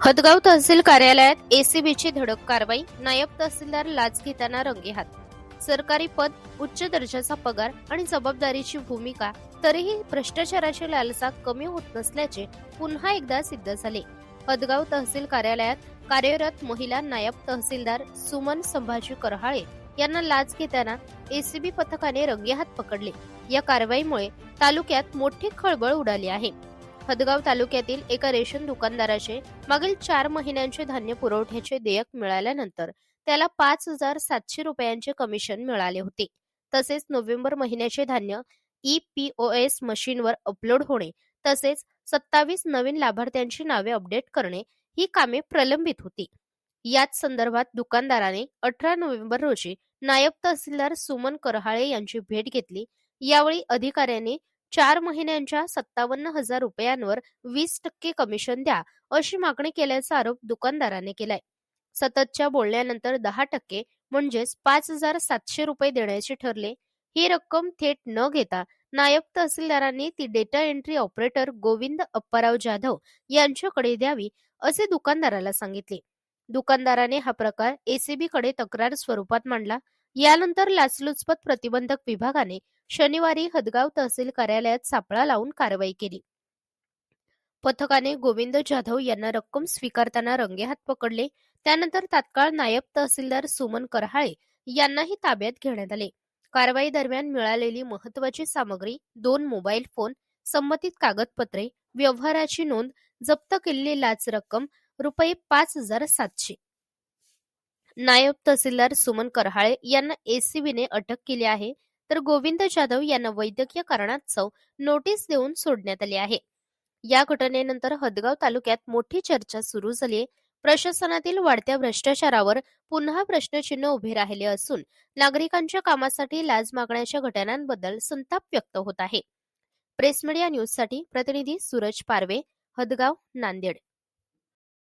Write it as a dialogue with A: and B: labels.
A: हदगाव तहसील कार्यालयात एसीबीची धडक कारवाई नायब तहसीलदार लाच घेताना रंगेहात सरकारी पद उच्च दर्जाचा पगार आणि जबाबदारीची भूमिका तरीही भ्रष्टाचाराची लालसा कमी होत नसल्याचे पुन्हा एकदा सिद्ध झाले. हदगाव तहसील कार्यालयात कार्यरत महिला नायब तहसीलदार सुमन संभाजी करहाळे यांना लाच घेताना एसीबी पथकाने रंगेहात पकडले. या कारवाईमुळे तालुक्यात मोठी खळबळ उडाली आहे. हदगाव तालुक्यातील एका रेशन दुकानदाराचे मागील चार महिन्यांचे धान्य पुरवठ्याचे देयक मिळाल्यानंतर त्याला पाच हजार सातशे रुपयांचे कमिशन मिळाले होते. तसेच नोव्हेंबर महिन्याचे धान्य ई पी ओ एस मशीनवर अपलोड होणे तसेच सत्तावीस नवीन लाभार्थ्यांची नावे अपडेट करणे ही कामे प्रलंबित होती. याच संदर्भात दुकानदाराने अठरा नोव्हेंबर रोजी नायब तहसीलदार सुमन करहाळे यांची भेट घेतली. यावेळी अधिकाऱ्यांनी चार महिन्यांच्या सत्तावन्न हजार रुपयांवर वीस टक्के कमिशन द्या अशी मागणी केल्याचा आरोप दुकानदाराने केलाय. सततच्या बोलण्यानंतर दहा टक्के म्हणजेच पाच हजार सातशे रुपये देण्याचे ठरले. ही रक्कम थेट न घेता नायब तहसीलदारांनी ती data entry operator Govind Apparao Jadhav यांच्याकडे द्यावी असे दुकानदाराला सांगितले. दुकानदाराने हा प्रकार एसीबी कडे तक्रार स्वरूपात मांडला. यानंतर लाचलुचपत प्रतिबंधक विभागाने शनिवारी हदगाव तहसील कार्यालयात सापळा लावून कारवाई केली. पथकाने गोविंद जाधव यांना रक्कम स्वीकारताना रंगेहात पकडले. त्यानंतर तात्काळ नायब तहसीलदार सुमन करहाळे यांनाही ताब्यात घेण्यात आले. कारवाई दरम्यान मिळालेली महत्वाची सामग्री दोन मोबाईल फोन संबंधित कागदपत्रे व्यवहाराची नोंद जप्त केलेली लाच रक्कम रुपये पाच हजार सातशे. नायब तहसीलदार सुमन करहाळे यांना एसीबीने अटक केली आहे. तर गोविंद जाधव यांना वैद्यकीय कारणास्तव नोटीस देऊन सोडण्यात आले आहे. या घटनेनंतर हदगाव तालुक्यात मोठी चर्चा सुरू झाली आहे. प्रशासनातील वाढत्या भ्रष्टाचारावर पुन्हा प्रश्नचिन्ह उभे राहिले असून नागरिकांच्या कामासाठी लाज मागण्याच्या घटनांबद्दल संताप व्यक्त होत आहे. प्रेस मीडिया न्यूजसाठी प्रतिनिधी सूरज पारवे हदगाव नांदेड.